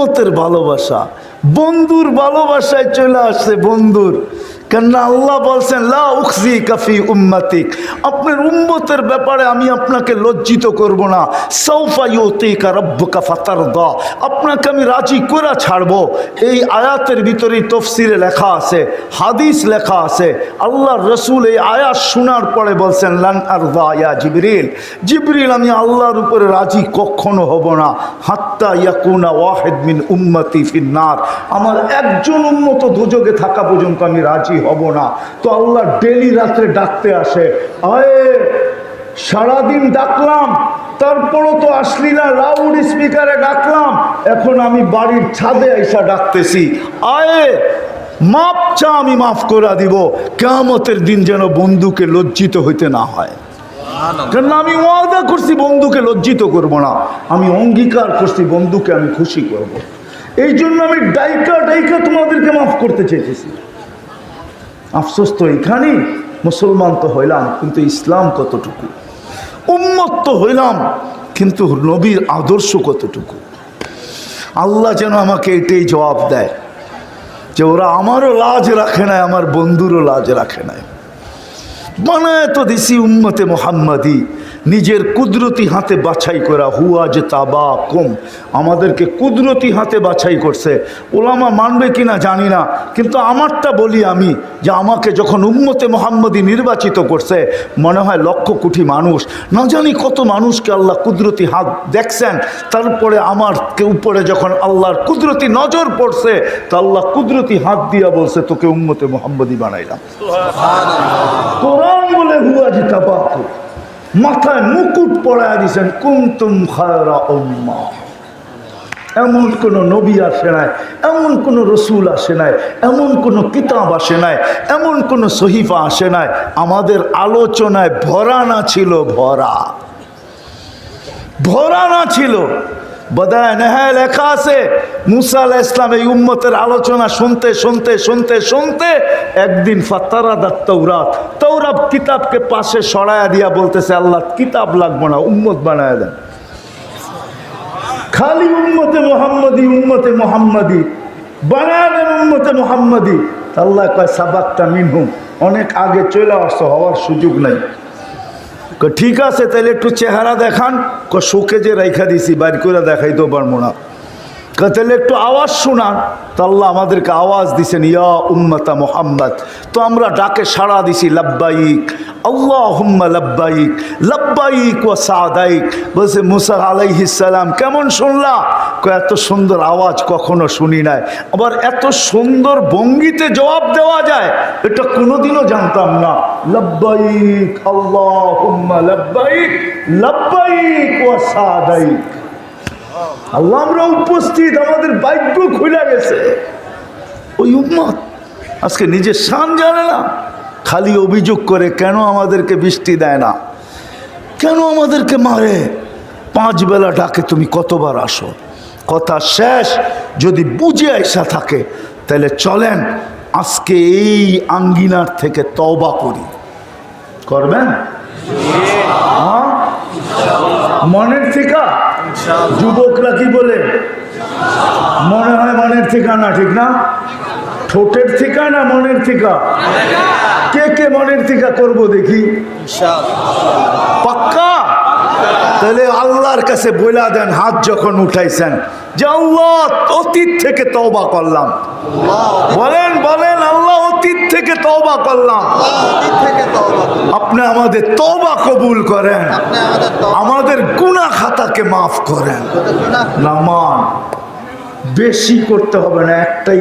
উম্মতের ভালোবাসা। বন্ধুর ভালোবাসায় চলে আসছে বন্ধুর। কেননা আল্লাহ বলছেন লা উখজি কাফি উম্মাতিক। আপনার উম্মতের ব্যাপারে আমি আপনাকে লজ্জিত করব না। সৌফা ইউতিকা রব্বুকা ফাতারদা। আপনাকে আমি রাজি করে ছাড়বো। এই আয়াতের ভিতরেই তফসিরে লেখা আছে, হাদিস লেখা আছে। আল্লাহ রসুল এই আয়াত শোনার পরে বলছেন, লান আরদা ইয়া জিবরিল। জিবরিল, আমি আল্লাহর উপরে রাজি কখনো হব না। হাত্তা ইয়াকুনা ওয়াহেদ মিন উম্মতি ফিন্নার। আমার একজন উন্মত দুযোগে থাকা পর্যন্ত আমি রাজি হব না। তো আল্লাহ ডেলি রাত্রে ডাকতে আসে সারাদিন ডাকলাম তারপরও তো আসলি না লাউড স্পিকারে ডাকলাম এখন আমি বাড়ির ছাদে আইসা ডাকতেছি আয়ে মাপ চা আমি মাফ করে দিব কেমতের দিন যেন বন্ধুকে লজ্জিত হইতে না হয়। কেন আমি ওয়াদা করছি বন্ধুকে লজ্জিত করব না আমি অঙ্গীকার করছি বন্ধুকে আমি খুশি করব। এই জন্য আমি ডাইকা ডাইকা তোমাদেরকে মাফ করতে চেয়েছি আফসোস তো এখানেই মুসলমান তো হইলাম, কিন্তু ইসলাম কতটুকু? উম্মত তো হইলাম, কিন্তু নবীর আদর্শ কতটুকু? আল্লাহ যেন আমাকে এটাই জবাব দেয়, যে ওরা আমারও লাজ রাখে নাই, আমার বন্ধুরও লাজ রাখে নাই। মানে তো দিছি উম্মতে মোহাম্মদি। নিজের কুদরতি হাতে বাছাই করা হুয়া যে তাবা কম। আমাদেরকে কুদরতি হাতে বাছাই করছে। ওলামা মানবে কিনা জানি না কিন্তু আমারটা বলি আমি যে আমাকে যখন উম্মতে মোহাম্মদি নির্বাচিত করছে মনে হয় লক্ষ কোটি মানুষ না জানি কত মানুষকে আল্লাহ কুদরতি হাত দেখছেন তারপরে আমার উপরে যখন আল্লাহর কুদরতি নজর পড়ছে তা আল্লাহ কুদরতি হাত দিয়া বলছে তোকে উম্মতে মোহাম্মদি বানাইলাম। কোরআন বলে হুয়া জি তাবাকু মাথায় মুকুট পড়ায় দিয়েছেন কুমতুম খায়রা উম্মা। এমন কোন নবী আসে নাই, এমন কোন রসুল আসে নাই, এমন কোন কিতাব আসে নাই, এমন কোন সহিফা আসে নাই। আমাদের আলোচনায় ভরা না ছিল, ভরা। ভরা না ছিল। বদায় নেহায় লেখা আছে, মুসা আলাহ ইসলাম এই উম্মতের আলোচনা শুনতে শুনতে শুনতে শুনতে একদিন ফাতারাদাত তৌরাত তৌরাত কিতাবকে পাশে সরায়া দিয়া বলতেছে, আল্লাহ কিতাব লাগবো না, উম্মত বানায় দেন। খালি উম্মতে মোহাম্মদি উম্মতে মোহাম্মদি, বানায় দেন উম্মতে মোহাম্মদি। আল্লাহ কয় সাবাকটা মিনহুম, অনেক আগে চলে আসতো হওয়ার সুযোগ নাই। ঠিক আছে তাহলে একটু চেহারা দেখান। শোকে যে রেখা দিছি, বাইর করে দেখাইতেও পারব না। তাহলে একটু আওয়াজ শোনান। তো আল্লাহ আমাদেরকে আওয়াজ দিছেন, ইয়া উম্মতা মোহাম্মদ। তো আমরা ডাকে সাড়া দিছি, লাব্বাইক আল্লাহ হুম্মা লাব্বাইক লাব্বাইক ও সাদাইক। বলছে, মুসা আলাইহিসালাম কেমন শুনলা? এত সুন্দর আওয়াজ কখনো শুনি নাই। আবার এত সুন্দর ভঙ্গিতে জবাব দেওয়া যায়, এটা কোনোদিনও জানতাম না। লাব্বাইক আল্লাহ হুম্মা লাব্বাইক লাব্বাইক ও সাদাইক। আল্লাহ, আমরা উপস্থিত, আমাদের ভাগ্য খুলে গেছে। ওই উম্মত আজকে নিজের শান জানে না, খালি অভিযোগ করে কেন আমাদেরকে বৃষ্টি দেয় না, কেন আমাদেরকে মারে? পাঁচ বেলা ডাকে, তুমি কতবার আসো? কথা শেষ, যদি বুঝে আসা থাকে, তাহলে চলেন, আজকে এই আঙ্গিনার থেকে তওবা করি। করবেন? হ্যাঁ? মনের থেকে যুবকরা কি বলে? মনে হয় মনের ঠিকানা ঠিক না? ঠোঁটের ঠিকানা মনের ঠিকা? কে কে মনের ঠিকা করব দেখি? পাক্কা? তাহলে আল্লাহর কাছে বইলা দেন হাত যখন উঠাইছেন। যে আল্লাহ অতীত থেকে তওবা করলাম। বলেন বলেন। থেকে তওবা করলাম। আপনি আমাদের তবা কবুল করেন। আমাদের গুণা খাতাকে মাফ করেন। নামান বেশি করতে হবে না একটাই